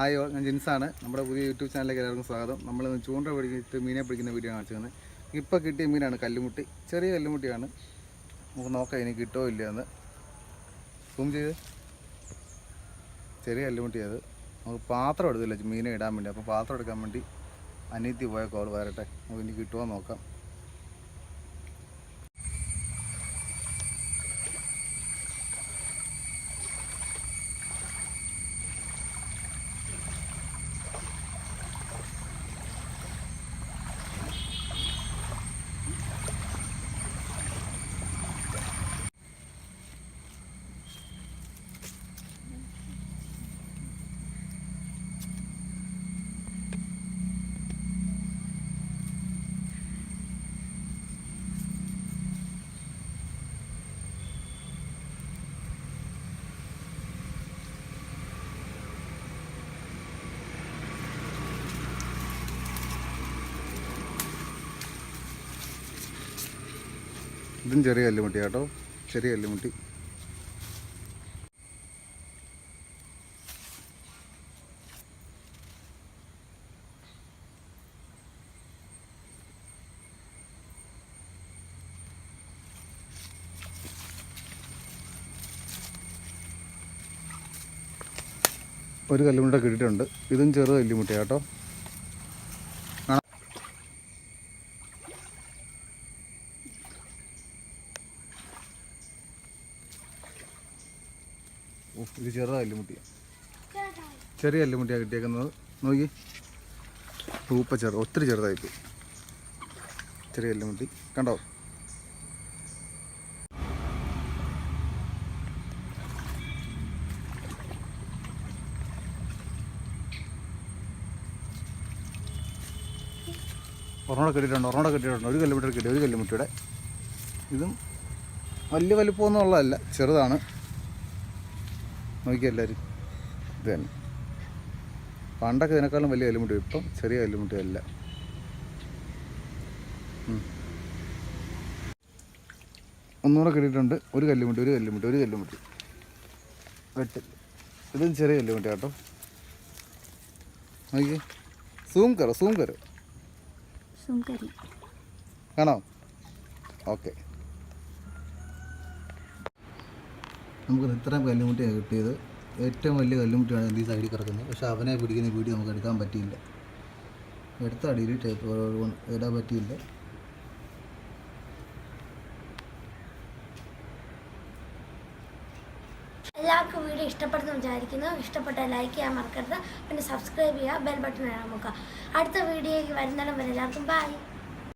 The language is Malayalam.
ഹായ് ഓൾ, ഞാൻ ജിൻസാണ്. നമ്മുടെ പുതിയ യൂട്യൂബ് ചാനലിലേക്ക് എല്ലാവർക്കും സ്വാഗതം. നമ്മൾ ചൂണ്ട പിടിച്ചിട്ട് മീനെ പിടിക്കുന്ന വീഡിയോ ആണ് കാണിച്ചത് ഇപ്പോൾ കിട്ടിയ മീനാണ് കല്ലുമുട്ടി. ചെറിയ കല്ലുമുട്ടിയാണ്. നമുക്ക് നോക്കാം ഇനി കിട്ടോ ഇല്ല എന്ന്. സൂം ചെയ്ത്. ചെറിയ കല്ലുമുട്ടി അത് നമുക്ക് പാത്രം എടുത്തില്ല മീനെ ഇടാൻ വേണ്ടി. അപ്പോൾ പാത്രം എടുക്കാൻ വേണ്ടി അനിയത്തി പോയ കോൾ വരട്ടെ. നമുക്ക് ഇനി കിട്ടുമോ നോക്കാം. ഇതും ചെറിയ കല്ലുമുട്ടി കേട്ടോ. ചെറിയ കല്ലുമുട്ടി. ഒരു കല്ലുമുട്ട കിട്ടിയിട്ടുണ്ട് ഇതും ചെറു കല്ലുമുട്ടി കേട്ടോ. ഇത് ചെറുതാ കല്ലുമുട്ടിയാണ് ചെറിയ അല്ലുമുട്ടിയാ കിട്ടിയേക്കുന്നത്. നോക്കി. പൂപ്പ ചെറു ഒത്തിരി ചെറുതായിട്ട്. ചെറിയ അല്ലുമുട്ടി. കണ്ടോ? ഒറോണ കെട്ടിയിട്ടുണ്ട് ഒറോണ കെട്ടിയിട്ടുണ്ട്. ഒരു കല്ലുമുട്ടി കിട്ടി ഒരു കല്ലുമുട്ടിയുടെ. ഇതും വലിയ വലിപ്പമൊന്നും ഉള്ളതല്ല ചെറുതാണ്. നോക്കി എല്ലാവരും. ഇത് തന്നെ. പണ്ടൊക്കെ ഇതിനേക്കാളും വലിയ കല്ലുമുട്ടി ഇപ്പം ചെറിയ കല്ലുമുട്ടിയല്ല അല്ല. ഒന്നുകൂടെ കിട്ടിയിട്ടുണ്ട്. ഒരു കല്ലുമുട്ടി ഒരു കല്ലുമുട്ടി ഒരു കല്ലുമുട്ടി. വെട്ട്. ഇതും ചെറിയ കല്ലുമുട്ടി കേട്ടോ നോക്കി സൂം കറോ സൂം കറോ കാണോ? ഓക്കെ. നമുക്ക് ഇത്രയും കല്ലുമുട്ടിയാണ് കിട്ടിയത്. ഏറ്റവും വലിയ കല്ലുമുട്ടിയാണ് ഈ സൈഡിൽ കിടക്കുന്നത്. പക്ഷെ അവനെ പിടിക്കുന്ന വീഡിയോ നമുക്ക് എടുക്കാൻ പറ്റിയില്ല. എടുത്ത അടിയിൽ ടേപ്പ് ഇടാൻ പറ്റിയില്ല. എല്ലാവർക്കും വീഡിയോ ഇഷ്ടപ്പെടുന്നു വിചാരിക്കുന്നു. ഇഷ്ടപ്പെട്ട ലൈക്ക് ചെയ്യാൻ മറക്കരുത്. പിന്നെ സബ്സ്ക്രൈബ് ചെയ്യുക ബെൽ ബട്ടൺ ഇടാൻ നോക്കുക. അടുത്ത വീഡിയോയിൽ വരുന്നിടം വരെ എല്ലാവർക്കും ബൈ